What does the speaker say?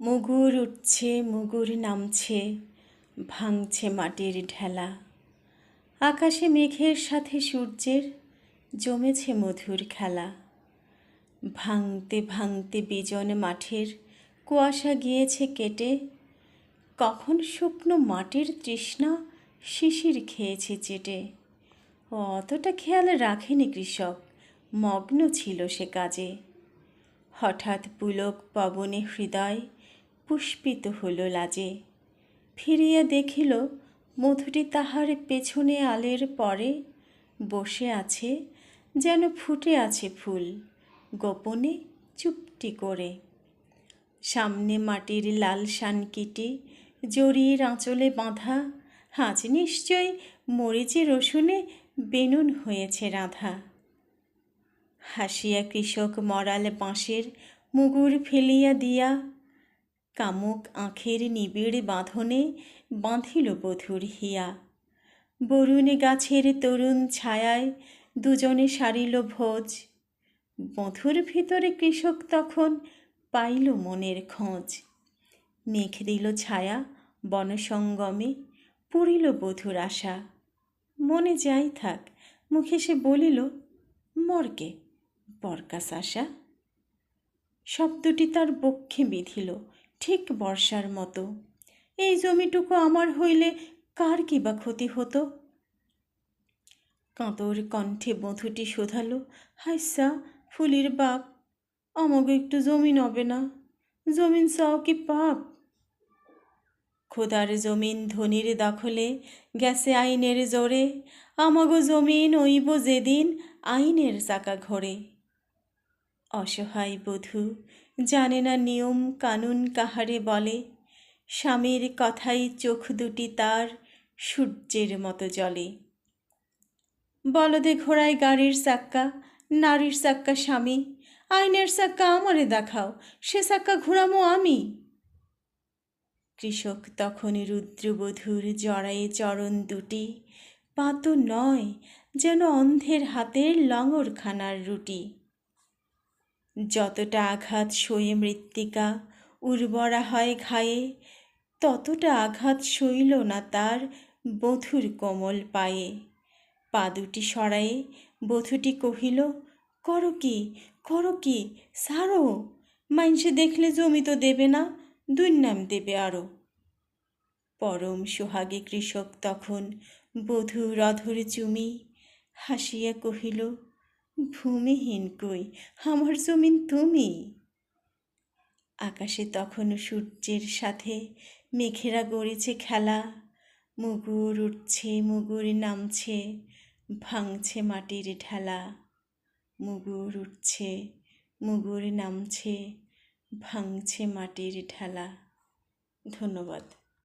মুগুর উঠছে, মুগুর নামছে, ভাঙছে মাটির ঢেলা। আকাশে মেঘের সাথে সূর্যের জমেছে মধুর খেলা। ভাঙতে ভাঙতে বিজন মাঠের কুয়াশা গিয়েছে কেটে। কখন শুকনো মাটির তৃষ্ণা শিশির খেয়েছে চেটে। অতটা খেয়াল রাখেনি কৃষক, মগ্ন ছিল সে কাজে। হঠাৎ পুলক পবনে হৃদয় পুষ্পিত হলো লাজে। ফিরিয়া দেখিল, মধুটি তাহার পেছনে আলের পরে বসে আছে, যেন ফুটে আছে ফুল, গোপনে চুপটি করে। সামনে মাটির লাল শানকিটি জড়ির আঁচলে বাঁধা, আজ নিশ্চয় মরিচে রসুনে বেনুন হয়েছে রাধা। হাসিয়া কৃষক মরাল বাঁশের মুগুর ফেলিয়া দিয়া কামুক আঁখের নিবিড় বাঁধনে বাঁধিল বধুর হিয়া। বরুণে গাছের তরুণ ছায়ায় দুজনে সারিল ভোজ। বধুর ভিতরে কৃষক তখন পাইল মনের খোঁজ। মেঘ দিল ছায়া বনসঙ্গমে, পুরিল বধুর আশা। মনে যাই থাক, মুখে সে বলিল মর্কে বরকাস আশা? শব্দটি তার বক্ষে বিঁধিল। ঠিক বর্ষার মতো। এই জমিটুকু আমার হইলে কার কি বা ক্ষতি হতো? কাঁতর কণ্ঠে বধূটি শোধালো হাইসা ফুলির বাপ আমাকে একটু জমিন হবে না, জমিন চাও কি পাপ? খোদার জমিন ধনির দখলে গেছে আইনের জোরে, আমাগো জমিন ওইব যেদিন আইনের চাকা ঘোরে। অসহায় বধূ, জানে না নিয়ম কানুন কাহারে বলে। স্বামীর কথাই চোখ দুটি তার, সূর্যের মতো জলে। বলদে ঘোড়ায় গাড়ির চাক্কা, নারীর চাক্কা স্বামী, আইনের চাক্কা আমারে দেখাও, সে চাক্কা ঘোরামো আমি। কৃষক তখন রুদ্রবধূর জড়ায়ে চরণ দুটি, পাতো নয়, যেন অন্ধের হাতের লঙরখানার রুটি। যতটা আঘাত সয়ে মৃত্তিকা উর্বরা হয় ঘায়ে, ততটা আঘাত সইল না তার বধুর কোমল পায়ে। পা দুটি সরায়ে বধূটি কহিল, করো কি করো কি, সারো। মাইনসে দেখলে জমি তো দেবে না, দুর্নাম দেবে আরও পরম সোহাগে কৃষক তখন বধূ রধর চুমি হাসিয়া কহিল ভূমিহীন কই আমার জমিন তুমি। আকাশে তখনও সূর্যের সাথে মেঘেরা গড়েছে খেলা। মুগুর উঠছে, মুগুর নামছে, ভাঙছে মাটির ঢেলা। মুগুর উঠছে, মুগুর নামছে, ভাঙছে মাটির ঢেলা। ধন্যবাদ।